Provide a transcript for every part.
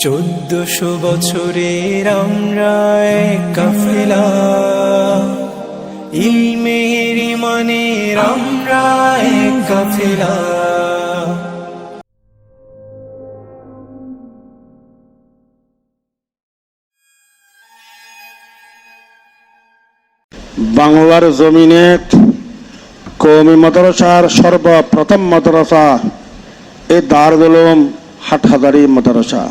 চোদ্দশো বছরের আমরা কাফেলা। ইলমের ইমানের আমরা কাফেলা। বাংলার জমিনে কৌমি মাদ্রাসার সর্বপ্রথম মাদ্রাসা এ দারুল হাটহাজারি মাদ্রাসা।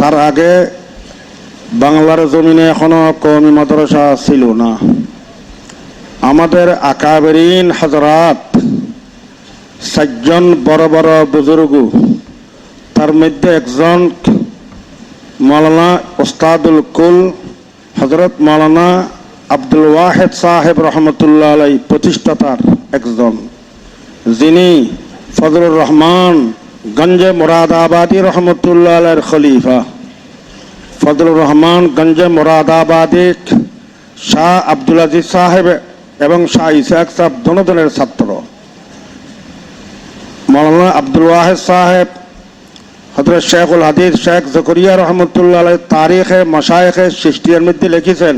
তার আগে বাংলার জমিনে এখনও কৌমি মাদ্রাসা ছিল না। আমাদের আকাবেরিন হাজরাত চারজন বড় বড় বুজুর্গ, তার মধ্যে একজন মৌলানা ওস্তাদুল কুল হজরত মৌলানা আব্দুল ওয়াহেদ সাহেব রহমতুল্লাহ আলাই প্রতিষ্ঠাতার একজন, যিনি ফজলুর রহমান গঞ্জে মুরাদাবাদী রহমতুল্লাহ আলাইয়ের খলিফা। ফজলুর রহমান, গঞ্জে মুরাদাবাদী, শাহ আব্দুল আজিজ সাহেব এবং শাহ ইসাক সাহেব দনদনের ছাত্র। মৌলানা আব্দুল ওয়াহেদ সাহেব হজরত শেখুল হাদিস, শেখ জকরিয়া রহমতুল্লাহ তারিখে মশায়েখে সৃষ্টির মধ্যে লিখেছেন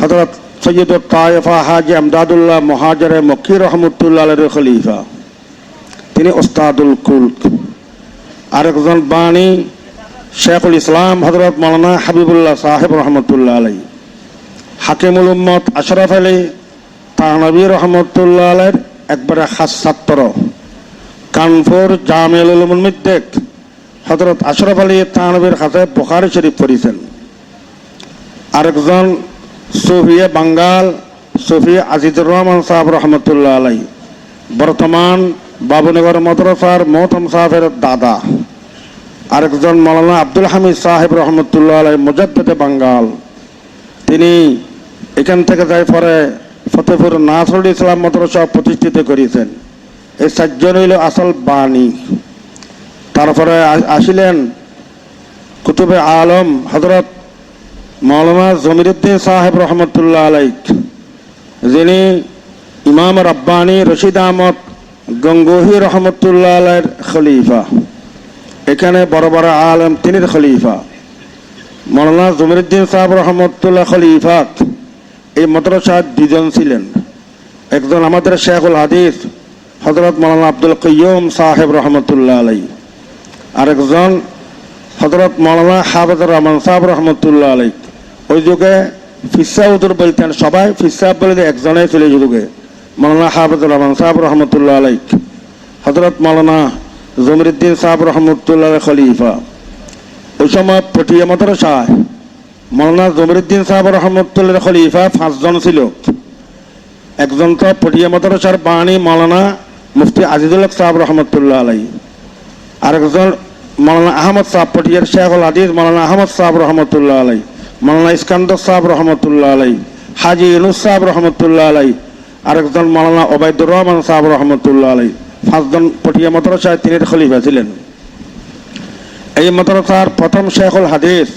হজরত সৈয়দ তায়েফা হাজি আমদাদুল্লাহ মহাজর মক্কি রহমতুল্লাহ আলের খলিফা। তিনি ওস্তাদুল কুলক। আরেকজন বাণী শেখুল ইসলাম হজরত মৌলানা হাবিবুল্লাহ সাহেব রহমতুল্লাহ আলাই হাকিমুল উম্মত আশরাফ আলী তানবী রহমতুল্লাহ আলের একবারে খাস ছাত্র। কানপুর জামিয়াল উলুমুল মিদ্দেক হজরত আশরাফ আলী তানবীর হাতে বোখারি শরীফ পড়িছেন। আরেকজন সুফিয়া বাঙ্গাল, সুফিয়া আজিজুর রহমান সাহেব রহমতুল্লাহ আলাই বর্তমান বাবুনগর মাদ্রাসার মোহতম সাহেবের দাদা। আরেকজন মৌলানা আব্দুল হামিদ সাহেব রহমতুল্লাহ আলাই মুজাদ্দেদে বাঙ্গাল। তিনি এখান থেকে যাই পরে ফতেপুর নাসরুল ইসলাম মাদ্রাসা প্রতিষ্ঠিত করেছেন। এই চারজন হইল আসল বাণী। তারপরে আসিলেন কুতুবে আলম হজরত মৌলানা জমিরুদ্দিন সাহেব রহমতুল্লাহ আলাইক যিনি ইমাম রব্বানী রশিদ আহমদ গঙ্গোহি রহমতুল্লাহ আলাইয়ের খলিফা। এখানে বড় বড় আলম তিনি খলিফা। মৌলানা জমিরুদ্দিন সাহেব রহমতুল্লাহ খলিফা এই মাদ্রাসার দুজন ছিলেন। একজন আমাদের শেখুল হাদিস হজরত মৌলানা আব্দুল কয়ুম সাহেব রহমতুল্লাহ আলাই আরেকজন হজরত মৌলানা হাফেজুর রহমান সাহেব রহমতুল্লাহ আলাই ওই যুগে ফিসা উদুর বলতেন সবাই, ফিসা বলে একজনেই ছিল যুগে। মৌলানা হাফেজুর রহমান সাহেব রহমতুল্লাহ আলাইক হজরত মৌলানা জমিরুদ্দিন সাহেব রহমতুল্লাহ খলিফা। ওই সময় পটিয়া মাদ্রাসায় মৌলানা জমিরুদ্দিন সাহেব রহমতুল্লাহ খলিফা পাঁচজন ছিল। একজন তো পটিয়া মাদ্রাসার বাণী মৌলানা মুফতি আজিজুল সাহেব রহমতুল্লাহ আলাই আরেকজন মৌলানা আহমদ সাহেব, পটিয়ার শেখুল হাদিস মৌলানা আহমদ সাহেব রহমতুল্লাহ আলাই মৌলানা ইস্কান্দর সাহেব রহমতুল্লাহ আলাই হাজি ইনুস সাহেব রহমতুল্লাহ আলাই আরেকজন মৌলানা ওবায়দুর রহমান সাহেব রহমতুল্লাহ আলাই পাঁচজন পটিয়া মাদ্রাসায় তিনি খলিফা ছিলেন এই মাদ্রাসার প্রথম শেখুল হাদিস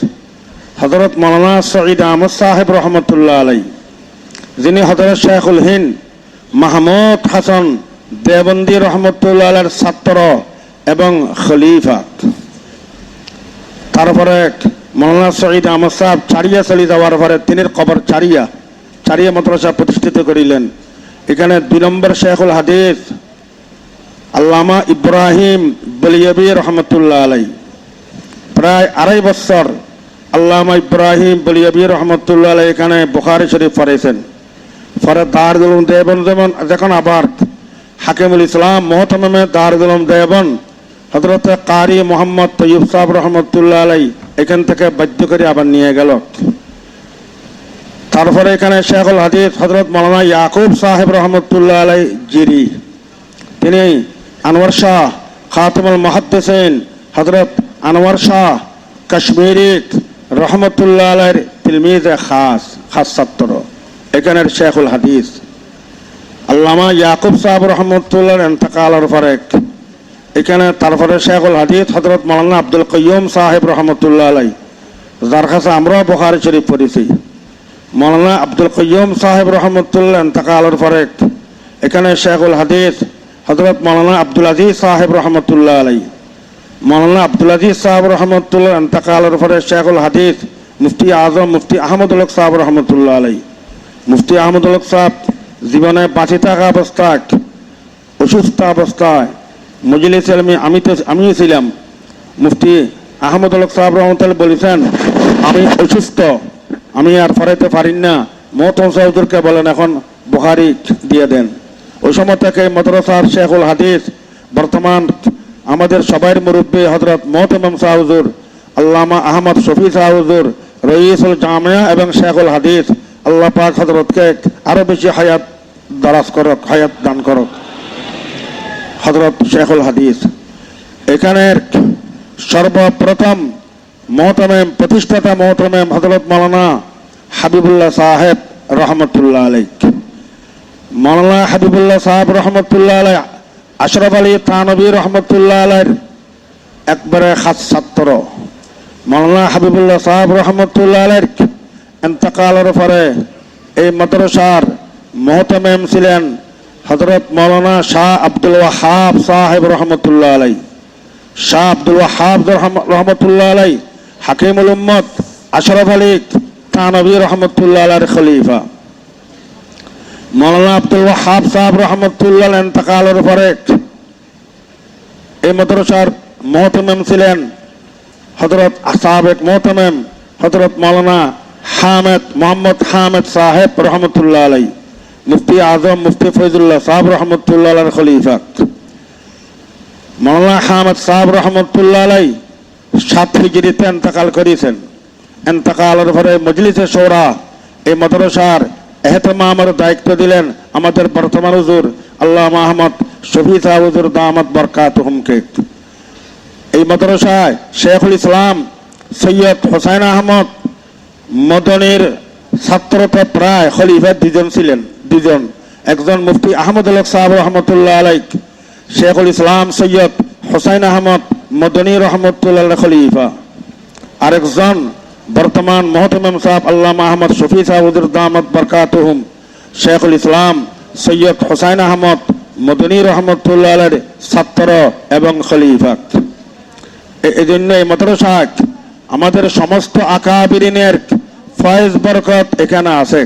হজরত মৌলানা সঈদ আহমদ সাহেব রহমতুল্লাহ আলাই যিনি হজরত শেখুল হিন্দ মাহমুদ হাসান দেবন্দি রহমতুল্লাহ আলের ছাত্র এবং খলিফা। তারপরে মৌলানা সঈদ আহমদ সাহেব চারিয়া চলি যাওয়ার পরে তিনি কবর চারিয়া চারিয়া মাদ্রাসা প্রতিষ্ঠিত করিলেন। এখানে দুই নম্বর শেখুল হাদিস আল্লামা ইব্রাহিম বলিয়াবি রহমতুল্লাহ আলাই প্রায় আড়াই বছর আল্লামা ইব্রাহিম বলিয়াবি রহমতুল্লাহ আলাই এখানে বুখারি শরীফ পড়েছেন। পরে দারুল দেবন যেমন যখন আবার হাকিমুল ইসলাম মোহতমে দারুল দেবন হজরত কারি মোহাম্মদ তৈয়ব সাহেব রহমতুল্লাহ আলাই এখান থেকে বাধ্য করে আবার নিয়ে গেল। তারপরে এখানে শেখুল হাদিস হজরত মৌলানা ইয়াকুব সাহেব রহমতুল্লাহ আলাই জিরি। তিনি আনোয়ার শাহ খাতমুল মহাদ্দেসেন হজরত আনোয়ার শাহ কাশ্মীরি রহমতুল্লাহ আলাইয়ের তিলমিজ খাস খাস ছাত্র। এখানের শেখুল হাদিস। আল্লামা ইয়াকুব সাহেব রহমতুল্লাহর এন্তকালের পরে এখানে তারপরে শেখুল হাদিস হজরত মৌলানা আব্দুল কয়ুম সাহেব রহমতুল্লাহ আলাই যার কাছে আমরাও বখারি শরীফ পড়েছি। মৌলানা আব্দুল কয়ুম সাহেব রহমতুল্লাহ এন্তকালের পরে এখানে শেখুল হাদিস হজরত মৌলানা আব্দুল আজিজ সাহেব রহমতুল্লাহ আলাই মৌলানা আব্দুল আজিজ সাহেব রহমতুল্লাহ এন্তকালের পরে শেখুল হাদিস মুফতি আজম মুফতি আহমদুল হক সাহেব রহমতুল্লাহ আলাই মুফতি আহমদুল সাহেব জীবনে বাঁচে থাকা অবস্থায়, অসুস্থ অবস্থায় মজলিস আলমী আমি তো আমিও ছিলাম। মুফতি আহমদুল হক সাহেব রহমতুল্লাহ বলেছেন, আমি অসুস্থ, আমি আর ফরাইতে পারি না। মোহতম সাহুদুরকে বলেন, এখন বুহারি দিয়ে দেন। ওই সময় থেকে মদরসার শেখুল হাদিস, বর্তমান আমাদের সবাই মুরব্বী হজরত মোহতম সাহুজুর আল্লামা আহমদ শফি সাহুজুর রইসুল জামিয়া এবং শেখুল হাদিস, আল্লাহ পাক হজরতকে আরও বেশি হায়াত দারাজ করক, হায়াত দান করক। হজরত শেখুল হাদিস এখানের সর্বপ্রথম মহতমেম প্রতিষ্ঠাতা মহতমেম হজরত মালানা হাবিবুল্লাহ সাহেব রহমতুল্লাহ আলাই মাওলানা হাবিবুল্লাহ সাহেব রহমতুল্লাহ আলাই আশরফ আলী থানবী রহমতুল্লাহ আলাইর একবারে খাস ছাত্র। মাওলানা হাবিবুল্লাহ সাহেব রহমতুল্লাহ আলাইর এন্তকালের পরে এই মাদ্রাসার মহতমেম ছিলেন হজরত মৌলানা শাহ আব্দুল ওয়াহাব সাহেব রহমতুল্লাহ আলাই শাহ আব্দুল ওয়াহাব রহম- রহমতুল্লাহ আলাই হাকিমুল উম্মত আশরফ আলী তানবী রহমতুল্লাহ আলার খলিফা। মৌলানা আব্দুল ওয়াহাব সাহেব রহমতুল্লাহ এন্তকালের পরে এই মাদ্রাসার মহতমেম ছিলেন হজরত সাবেক মোহতমেম হজরত মৌলানা হামেদ মোহাম্মদ হামেদ সাহেব রহমতুল্লাহ আলাই মুফতি আজম, মুফতি ফৈজুল্লাহ সাহেব রহমতুল্লাহ আলার খলিফা। মৌলানা হামেদ সাহেব রহমতুল্লাহ আলাই সাত হিজড়িতে এন্তকাল করেছেন। এন্তকালের পরে মজলিসে সৌরা এই মাদ্রাসার এহতমামের দায়িত্ব দিলেন আমাদের বর্তমান হুজুর, আল্লাহ মাহমদ শফি সাহেব হুজুর দামত বরকাত হুমকে। এই মাদ্রাসায় শেখুল ইসলাম সৈয়দ হোসাইন আহমদ মদনের ছাত্রতে প্রায় খলিফা দুজন ছিলেন দুজন একজন মুফতি আহমদ আলক সাহাব রহমতুল্লাহ আলাইক, শেখুল ইসলাম সৈয়দ হোসাইন আহমদ মদনী রহমতুল্লাহ খলিফা। আরেকজন বর্তমান মহতমাম সাহেব আল্লাহ আহমদ শফি সাহুদুর দামত বরকাতুহুম। শেখুল ইসলাম সৈয়দ হোসাইন আহমদ মদনী রহমতুল্লাহ ছাত্র এবং খলিফা। এই জন্য এই মাদ্রাসায় আমাদের সমস্ত আকাবিরিনের ফয়েজ বরকত এখানে আছে।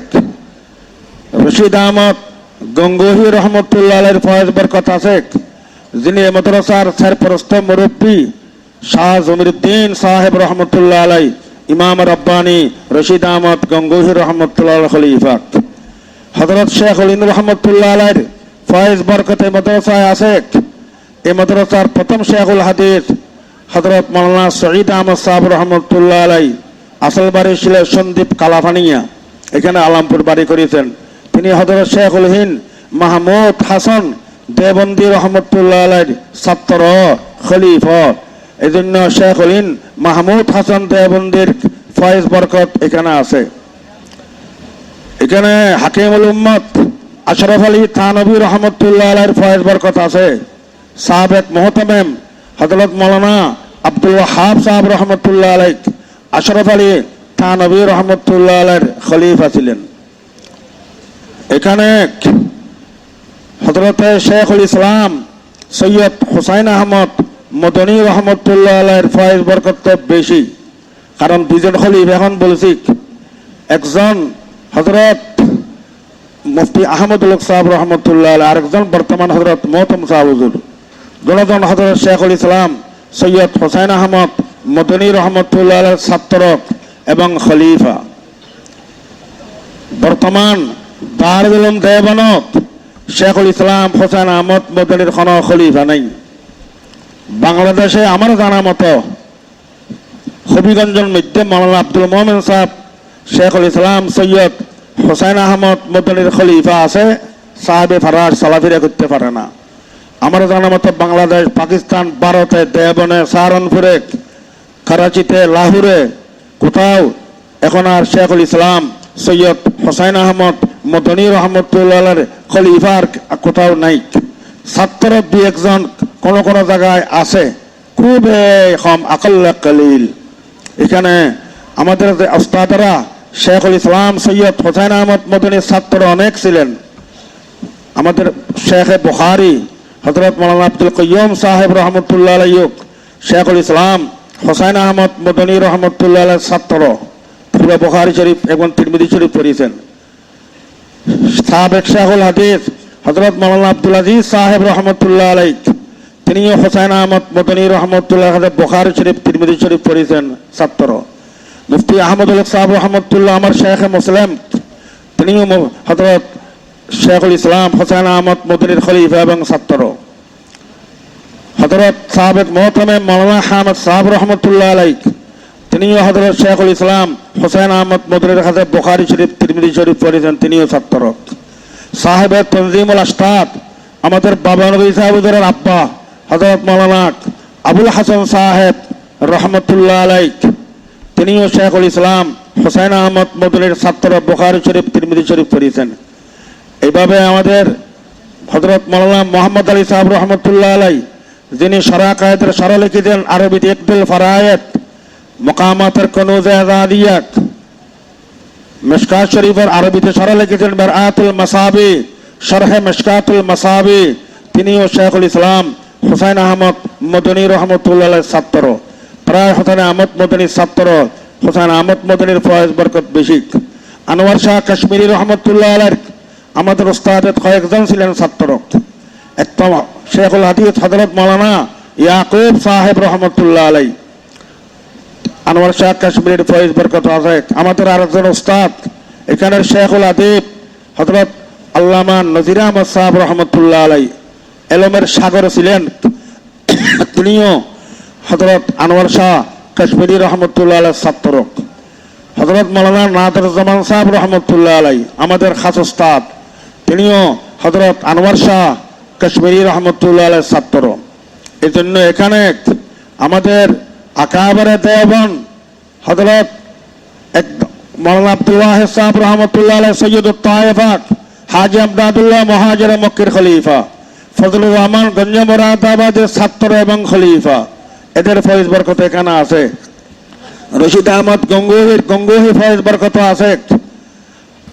রশিদ আহমদ গঙ্গোহী রহমতুল্লাহ ফয়েজ বরকত আছে। যিনি এই মাদ্রাসার সরপরস্ত মুরব্বী শাহ জমিরুদ্দিন সাহেব রহমতুল্লাহ আলাই ইমাম রব্বানি রশিদ আহমদ গঙ্গোহী রহমতুল্লাহ খলিফা হজরত শেখ হলিন রহমতুল্লাহ আলাইর ফয়েজ বরকত মাদ্রাসায় আছে এই মাদ্রাসার প্রথম শেখুল হাদিস হজরত মৌলানা সঈদ আহমদ সাহেব রহমতুল্লাহ আলাই আসল বাড়ি ছিল সন্দীপ কালাফানিয়া এখানে আলামপুর বাড়ি করেছেন। তিনি হজরত শেখুল হিন মাহমুদ হাসান দেবন্দি রহমতুল্লাহ আলাই ছাত্র খলিফ। এই জন্য শেখুল হিন মাহমুদ হাসান দেবন্দির ফয়েজ বরকত এখানে আছে। এখানে হাকিমুল উম্মত আশরফ আলী থানবী রহমতুল্লাহ ফয়েজ বরকত আছে। সাবেক মোহতামেম হজরত মৌলানা আব্দুল ওয়াহাব সাহেব রহমতুল্লাহ আলাই আশরফ আলী থানবী রহমতুল্লাহ আলাইর খলিফা ছিলেন। এখানে হজরতে শেখুল ইসলাম সৈয়দ হুসাইন আহমদ মদনী রহমতুল্লাহ আলাইর ফয়েজ বরকত বেশি। কারণ দুজন খলিফ এখন বলছি একজন হজরত মুফতি আহমদুল সাহেব রহমতুল্লাহ আলাই আরেকজন বর্তমান হজরত মোহতম সাহেব হুজুর। দুজন হজরত শেখুল ইসলাম, সৈয়দ হোসাইন আহমদ, মদনী রহমতুল্লাহ ছাত্র এবং খলিফা। বর্তমান দারুল উলুম দেওবনত শেখুল ইসলাম হোসেন আহমদ, মদনীর কোনো খলিফা নেই। বাংলাদেশে আমার জানা মতো হবিগঞ্জের মধ্যে মাওলানা আব্দুল মোহামেন সাহেব, শেখুল ইসলাম সৈয়দ হোসেন আহমদ মদনীর খলিফা আছে, সাহেবে ফারাজ সালাফিরা করতে পারে না। আমার জানা মতো বাংলাদেশ, পাকিস্তান, ভারতে, দেবনে, সাহারনপুরে, করাচিতে, লাহোরে কোথাও এখন আর শেখুল ইসলাম সৈয়দ হোসাইন আহমদ মদনী রহমতুল্লাহ খলিফার কোথাও নাই। ছাত্র দুই একজন কোন কোন জায়গায় আছে। খুব কম, আকল্লা কলিল। এখানে আমাদের যে ওস্তাদরা শেখুল ইসলাম সৈয়দ হোসাইন আহমদ মদনীর ছাত্র অনেক ছিলেন। আমাদের শেখ বুখারি হজরত মৌলানা আব্দুল কয়ুম সাহেব রহমতুল্লাহ আলাইক শেখুল ইসলাম হোসাইন আহমদ মদনী রহমতুল্লাহ ছাত্র। পুরো বখারি শরীফ এবং তিরমিদি শরীফ পড়িয়েছেন। সাবেক শেখুল হাদিস হজরত মৌলানা আব্দুল আজিজ সাহেব রহমতুল্লাহ আলাই তিনিও হোসাইন আহমদ মদনী রহমতুল্লাহ বখারি শরীফ তিরমিদি শরীফ পড়িয়েছেন ছাত্র। মুফতি আহমদুল সাহেব রহমতুল্লাহ, আমার শেখ মুসলিম। তিনিও হজরত শেখুল ইসলাম হোসেন আহমদ মদনীর খলিফা এবং ছাত্র। হজরত সাবেক মোহতমে মৌলানা আহমদ সাহেব রহমতুল্লাহ আলাই তিনিও হজরত শেখুল ইসলাম হোসেন আহমদ মদনীর হাতে বোখারি শরীফ তিরমিদি শরীফ পড়েছেন তিনিও ছাত্র। সাহেবের তনজিমুল আস্তাদ আমাদের বাবা নবী সাহেবের আব্বা। হজরত মৌলানা আবুল হাসান সাহেব রহমতুল্লাহ আলাইক, তিনিও শেখুল ইসলাম হোসেন আহমদ মদনীর ছাত্র বোখারি শরীফ তিরমিদি শরীফ পড়িয়েছেন। এইভাবে আমাদের হজরত মৌলানা মোহাম্মদ আলী সাহেব রহমতুল্লাহ আলাই, যিনি সরা কায়দের সরা লিখেছেন আরবিতে একদুল ফরায়েত, মকামাতের কনুজে আজাদিয়াত মিশকাত শরীফের আরবিতে সরা লিখেছেন বেরআতুল মাসাবি, শরহে মিশকাতুল মাসাবি, তিনিও শেখুল ইসলাম হুসাইন আহমদ মদনী রহমতুল্লাহ ছাত্র। প্রায় হোসেন আহমদ মদনীর ছাত্র, হুসাইন আহমদ মদনীর ফয়েজ বরকত বেশি আনোয়ার শাহ কাশ্মীরি রহমতুল্লাহ আলাইহির আমাদের ওস্তাদের কয়েকজন ছিলেন ছাত্র। শেখুল হাদিস হজরত মৌলানা ইয়াকুব সাহেব রহমতুল্লাহ আলাই আনোয়ার শাহ কাশ্মীরের ফয়েজ বরকত আছে আমাদের আরেকজন ওস্তাদ এখানের শেখুল আদিব হজরত আল্লামা নজির আহমদ সাহেব রহমতুল্লাহ আলাই এলমের সাগর ছিলেন। তিনিও হজরত আনোয়ার শাহ কাশ্মীরি রহমতুল্লাহ আলাই ছাত্র হজরত মৌলানা নাদর জামান সাহেব রহমতুল্লাহ আলাই আমাদের খাস ওস্তাদ তিনিও হজরত আনোয়ার শাহ কাশ্মীরি রহমতুল্লাহ আলাই ছাত্র এই জন্য এখানে আমাদের আকাবারে দেবন হজরত এক মৌলানা আব্দুল ওয়াহেদ সাহেব রহমতুল্লাহ আলাই সৈয়দ তায়েফাক হাজি আমদাদুল্লাহ মহাজের মক্কির খলিফা। ফজলুর রহমান, গঞ্জ মোরাদাবাদের ছাত্র এবং খলিফা। এদের ফয়েজ বরকত এখানে আছে। রশিদ আহমদ, গঙ্গুহির, গঙ্গুহি ফয়েজ বরকত আছে।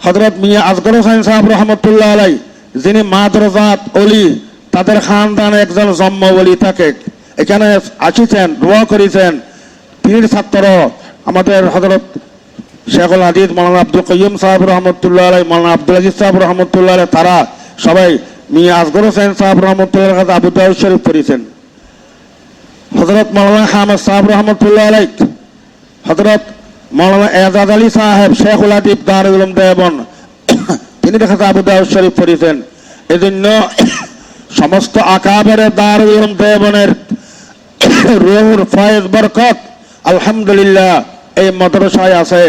হজরত মিয়া আসগর হোসেন সাহেব রহমতুল্লাহ আলাই যিনি মাদ্রজাত অলি তাদের খানদান একজন জন্ম বলি থাকে। এখানে আসিছেন, দোয়া করেছেন। পীর ছাত্র আমাদের হজরত শেখুল হাদিদ মৌলানা আব্দুল কয়ুম সাহেব রহমতুল্লাহ আলাই মৌলানা আব্দুল আজিজ সাহেব রহমতুল্লাহ আলাই তারা সবাই মিয়া আসগর হোসেন সাহেব রহমতুল্লাহ কাছে আবু দাউদ শরীফ পড়েছেন। হজরত মৌলানা সাহেব রহমতুল্লাহ আলাই হজরত মৌলানা আলী সাহেব শেখুল আদিব দারুল উলুম দেবন, তিনি আবু দাউদ শরীফ পড়েছেন। এজন্য সমস্ত আকাবের দারুল উলুম দেবনের ফয়েজ বরকত, আলহামদুলিল্লাহ, এই মাদ্রাসায় আছে।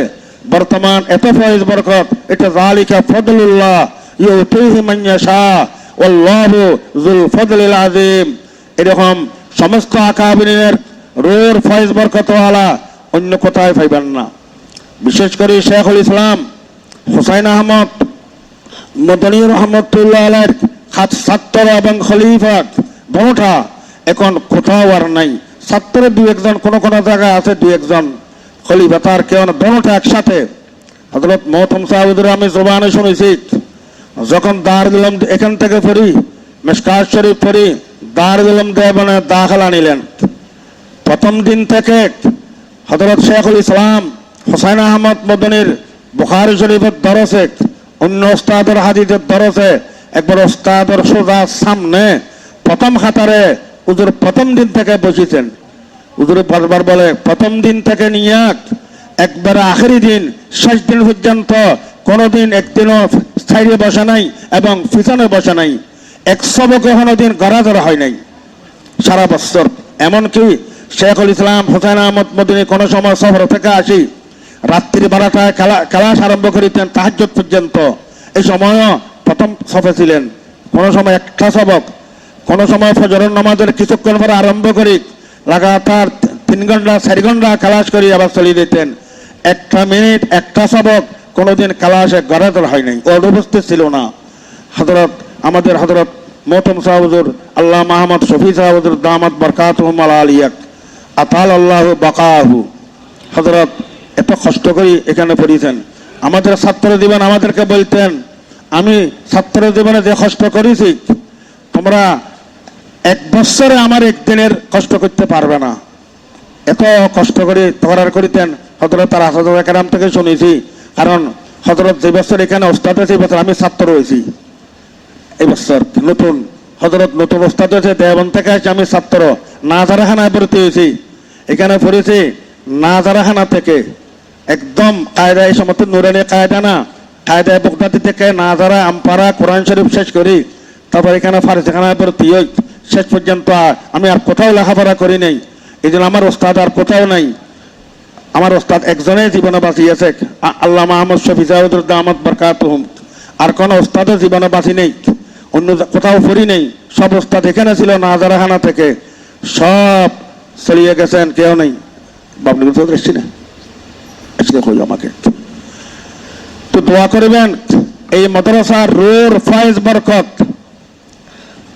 বর্তমান এত ফয়েজ বরকত, এটা জালিকা ফদলুল্লাহ, ইউতিহি আযীম এরকম সমস্ত আকাবিনের রুহুর ফয়েজ বরকতওয়ালা অন্য কোথায় পাইবেন না। বিশেষ করে শেখুল ইসলাম, হুসাইন আহমদ, মদনী রহমতুল্লাহ আলের হাত ছাত্র এবং খলিফা দোনোটা এখন কোথাও আর নাই। ছাত্রের দু একজন, কোন কোন জায়গায় আছে দু একজন। খলিফা তার কেউ দোনোটা একসাথে। হজরত মহতম সাহুদের আমি জবানে শুনেছি যখন দার দিলাম এখান থেকে পড়ি মেসকাজ শরীফ পড়ি দিলাম দেবনে দাখলা নিলেন। প্রথম দিন থেকে হজরত শেখুল ইসলাম হোসাইন আহমদ মদনীর বুখারি শরীফের দরসে, অন্য ওস্তাদের হাদিদের দরসে একবার ওস্তাদের সোজা সামনে প্রথম খাতারে উজুর প্রথম দিন থেকে বসেছেন। উজুর বারবার বলে, প্রথম দিন থেকে নিয়ে একবার আখেরি দিন, শেষ দিন পর্যন্ত কোনোদিন একদিনও স্থায়ী বসে নাই এবং পিছনে বসে নাই। একশো কোনো দিন গড়া ধরা হয় নাই। সারা বছর এমনকি শেখুল ইসলাম হোসেন আহমদ মদিনী কোনো সময় সফর থেকে আসি, রাত্রি বারোটায় খেলা, খেলাস আরম্ভ করিতেন তাহাজ্জত পর্যন্ত। এই সময়ও প্রথম সফে ছিলেন। কোনো সময় একটা সবক, কোনো সময় ফজরের নামাজের কিছুক্ষণ পরে আরম্ভ করি, লাগাতার তিন ঘণ্টা, চারি ঘণ্টা খেলাস করি, আবার চলিয়ে দিতেন। একটা মিনিট, একটা সবক কোনোদিন খেলাসে গড়াদর হয় নাই অনুপস্থিত ছিল না। হজরত আমাদের হজরত মোহতম সাহুজুর আল্লাহ মাহমদ শফি সাহুজুর দামাত বরকাত আলিয়াক আতাল আল্লাহ বাকাহু। হজরত এত কষ্ট করি এখানে পড়িয়েছেন আমাদের ছাত্র জীবন আমাদেরকে বলতেন, আমি ছাত্র জীবনে যে কষ্ট করেছি, তোমরা এক বছরে আমার একদিনের কষ্ট করতে পারবে না। এত কষ্ট করে তকরার করিতেন হজরত তার আসাদ থেকে শুনেছি। কারণ হজরত যে বছর এখানে ওস্তাদ হয়েছে বছর আমি ছাত্র হয়েছি। এই বছর নতুন হজরত নতুন ওস্তাদ হয়েছে দেবন থেকে আসছে আমি ছাত্র। নাজারাখানায় ভর্তি হয়েছি। এখানে পড়েছি নাজারাখানা থেকে। একদম কায়দা এই সমস্ত নুরানি কায়দা না। কায়দায় বগদাদি থেকে নাজারা আমপারা কোরআন শরীফ শেষ করি। তারপর এখানে ফারসিখানায় ভর্তি হই। শেষ পর্যন্ত আমি আর কোথাও লেখাপড়া করি নাই। এই জন্য আমার ওস্তাদ আর কোথাও নাই। আমার ওস্তাদ একজনে জীবনে বাঁচিয়েছে। আল্লাহ মাহমদ শফি জাহুদুর দামদ বরকাত আর কোনো ওস্তাদও জীবনে বাঁচি নেই। অন্য কোথাও পড়ি নেই। সব ওস্তাদ এখানে ছিল নাজারাখানা থেকে। সব চলিয়ে গেছেন, কেউ নেই। বাবলি চৌধুরী এসছি না? আমাকে? তো দোয়া করবেন, এই মাদ্রাসার রোর ফয়েজ বরকত।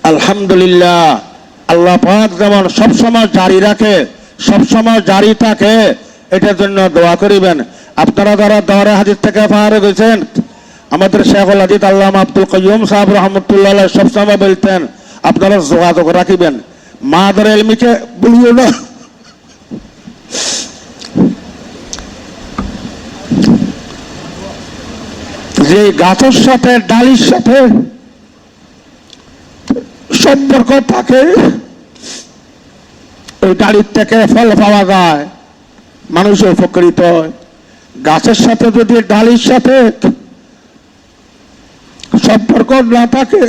আলহামদুলিল্লাহ, আল্লাহ পাক যেমন সবসময় জারি রাখে, সবসময় জারি থাকে এটার জন্য দোয়া করিবেন। আপনারা যারা দরে হাদিস থেকে ফাহারে গেছেন আমাদের শেখুল হাদিদ আল্লাহ আব্দুল কয়ুম সাহেব রহমতুল্লাহ সবসময় বলতেন, আপনারা যোগাযোগ রাখিবেন। মাদার এলমিকে বলিও না। যে গাছের সাথে, ডালির সাথে সম্পর্ক থাকে, ওই ডালির থেকে ফল পাওয়া যায়। মানুষ উপকৃত হয়। গাছের সাথে যদি ডালির সাথে সম্পর্ক না থাকে,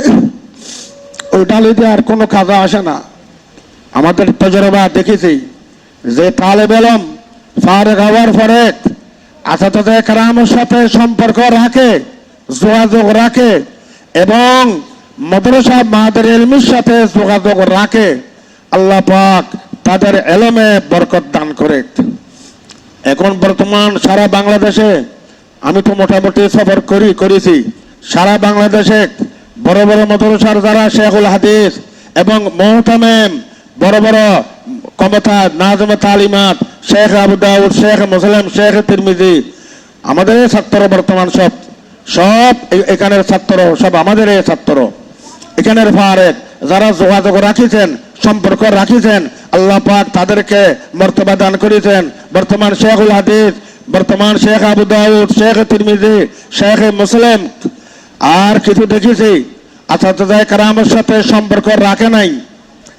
ওই ডালি দিয়ে আর কোনো কাজে আসে না। আমাদের তজরবা দেখেছি যে তালে বেলম, ফারেক হওয়ার পরে আসাদ কারামের সাথে সম্পর্ক রাখে, যোগাযোগ রাখে এবং মদরসা মাদের এলমির সাথে যোগাযোগ রাখে। আল্লাহ পাক তাদের এলমে বরকত দান করে। এখন বর্তমান সারা বাংলাদেশে, আমি তো মোটামুটি সফর করি, করেছি। সারা বাংলাদেশে বড় বড় মদরসার যারা শেখুল হাদিস এবং মোহতামেম বড় বড় কমতা নাজম তালিমাত, শেখ আবু দাউদ, শেখ মুসলিম, শেখ তিরমিজি, আমাদের ছাত্র বর্তমান সব সব এখানের ছাত্র, সব আমাদের ছাত্র। এখানের ফারেক, যারা যোগাযোগ রাখিছেন সম্পর্ক রাখিছেন। আল্লাহ পাক তাদেরকে মর্তবা দান করেছেন। বর্তমান শেখুল হাদিস, বর্তমান শেখ আবু দাউদ, শেখ তিরমিজি, শেখ মুসলিম। আর কিছু দেখেছি। আসাদায় কারামের সাথে সম্পর্ক রাখে নাই।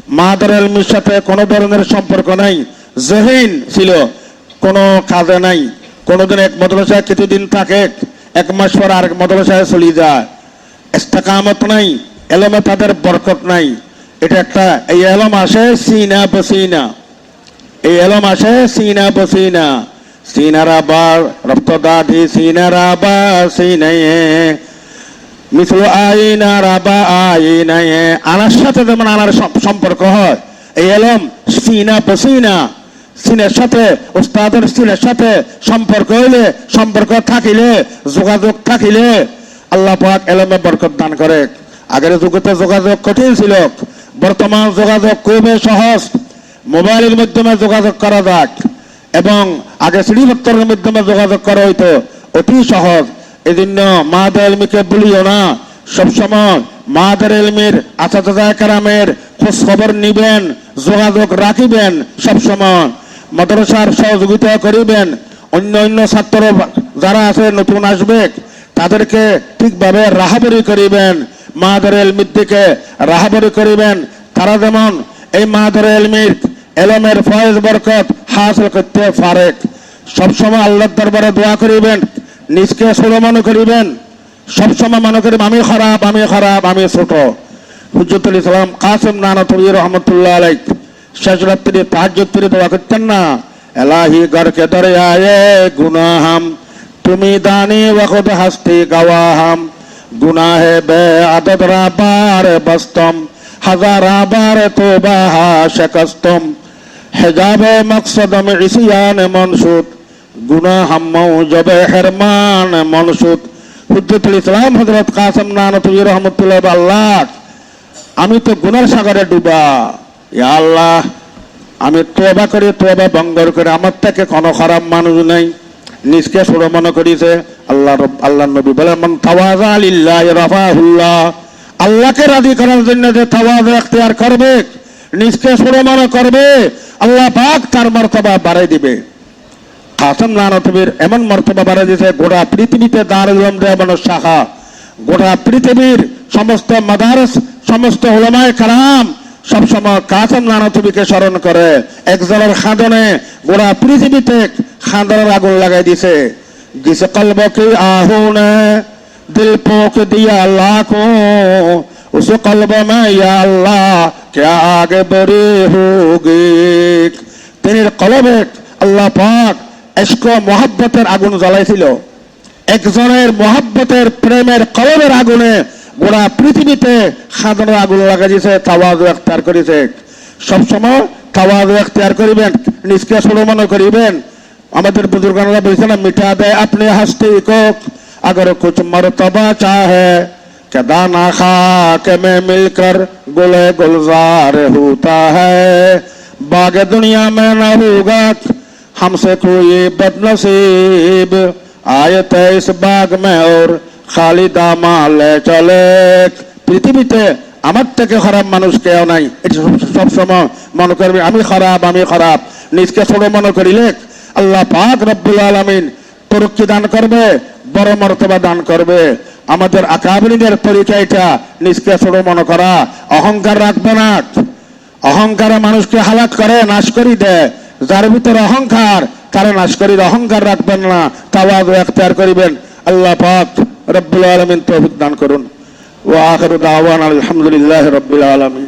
মাদার এলমির সাথে কোনো ধরনের সম্পর্ক নাই। জহিন ছিল। কোনো কাজে নাই। কোনোদিন এক মদরসায় কিছুদিন থাকে, এক মাস পর আরেক মদরসায় চলে যায়। ইস্তেকামত নাই। এলমে তাদের বরকত নাই। এটা একটা, এই এলম আসে সিনা বসিনা এই এলম আসে সিনা বসিনা সিনার আবার রক্ত দাদি সিনার আবার সিনাইয়ে মিসল আইনা রাবা আইনা আনার সাথে যেমন আনার সম- সম্পর্ক হয়, এই এলম সিনা বসিনা সিনের সাথে, উস্তাদের সিনের সাথে সম্পর্ক হইলে, সম্পর্ক থাকিলে, যোগাযোগ থাকিলে, আল্লাহ পাক এলমে বরকত দান করে। আগের যুগতে যোগাযোগ কঠিন ছিল। বর্তমান যোগাযোগ খুবই সহজ। মোবাইলের মাধ্যমে যোগাযোগ করা যাক এবং আগে শ্রীভক্তরের মাধ্যমে যোগাযোগ করা হইতো। অতি সহজ। এই জন্য মাদের এলমিকে বলিও না। সবসময় মাদের এলমির আসাদা কারামের খোঁজ খবর নিবেন, যোগাযোগ রাখিবেন সবসময়। মাদ্রাসার সহযোগিতা করিবেন। অন্য অন্য ছাত্র যারা আছে, নতুন আসবে, তাদেরকে ঠিকভাবে রাহাবরি করিবেন। মাদের এলমির দিকে রাহাবরি করিবেন। তারা যেমন এই মাদের এলমির এলমের ফয়েজ বরকত হাসিল করতে পারে। সবসময় আল্লাহর দরবারে দোয়া করিবেন, নিজকে ছোট মনে করিবেন। সবসময় মনে করিবেন, আমি খারাপ আমি খারাপ, আমি ছোট। হুজরতুল ইসলাম কাসিম নানা তবির রহমতুল্লাহ আলাই শেষ রাত্রি তাহাজ্জুদ দোয়া করতেন না, এলাহি গড়কে দরে আয়ে গুনাহাম, তুমি দানি ওয়াখুদ হাস্তি গওয়াহাম। গুনাহে বে আদদ রাবার বস্তম, হাজার আবার তোবাহা শেকস্তম হেজাবে মকসদম ইসিয়ান মনসুদ গুনাহাম মৌজবে হেরমান মনসুদ। হুজ্জতুল ইসলাম হযরত কাসিম নানা তবির রহমতুল্লাহ আল্লাহ, আমি তো গুনার সাগরে ডুবা। ইয়া আল্লাহ, আমি তোবা করি, তোবা বঙ্গর করে, আমার থেকে কোনো খারাপ মানুষ নাই। নিজকে ছোট মনে করিছে। আল্লাহ আল্লাহ নবী বলেন, মান তাওয়াজা আল্লাহকে রাজি করার জন্য যে তাওয়াজ এখতিয়ার করবে নিজকে ছোট মনে করবে, আল্লাহ পাক তার মর্তবা বাড়াই দিবে। কাসম নানতবীর এমন মর্তবা বাড়াই দিয়েছে, গোটা পৃথিবীতে দারুল উলুম শাখা, গোটা পৃথিবীর সমস্ত মাদারস, সমস্ত ওলামায় কালাম সবসময় কাসম নানতবীকে স্মরণ করে, একজনের খাদনে গোটা পৃথিবীতে খাদনের আগুন লাগাই দিছে जिस कल्ब की आहूने दिल पोक दिया लाखों उस कल्ब में या अल्लाह क्या आगे बड़ी होगी তিনি কলবে আল্লাহ পাক এস্ক মহাব্বতের আগুন জ্বালাইছিল একজনের মহাব্বতের প্রেমের কলবের আগুনে গোটা পৃথিবীতে সাধারণ আগুন লাগাই দিয়েছে তাওয়াজ এখতিয়ার করেছে সবসময় তাওয়াজ এখতিয়ার করিবেন নিজকে ছোট মনে করিবেন আমাদের বুজুর্গানরা বলছে না মিঠা দেয় আপনি হাসতে কোক अगर कुछ मरतबा चाहे कि दाना खा के में मिलकर गुले गुलजार होता है बाग दुनिया में न होगा हमसे कोई बदनसीब आए थे इस बाग में और खाली दामा ले चले পৃথিবীতে আমার থেকে খারাপ মানুষ কেউ নাই এটা সব- সবসময় মনে করবে আমি খারাপ আমি খারাপ নিজকে ছোট মনে করিলে আল্লাহ পাক রব্বুল আলমিন তরক্কি দান করবে, বড় মর্তবা দান করবে। আমাদের আকাবিনীদের পরিচয়টা নিজকে ছোট মনে করা। অহংকার রাখবে না। অহংকারে মানুষকে হালাক করে, নাশ করি দেয় যার ভিতরে অহংকার, তারা নাশ করি অহংকার রাখবেন না তাওয়াজ এখতিয়ার করিবেন। আল্লাহ পাক রব্বুল আলমিন তৌফিক দান করুন। ও আখর দাওয়ান আলহামদুলিল্লাহ রব্বুল আলমিন।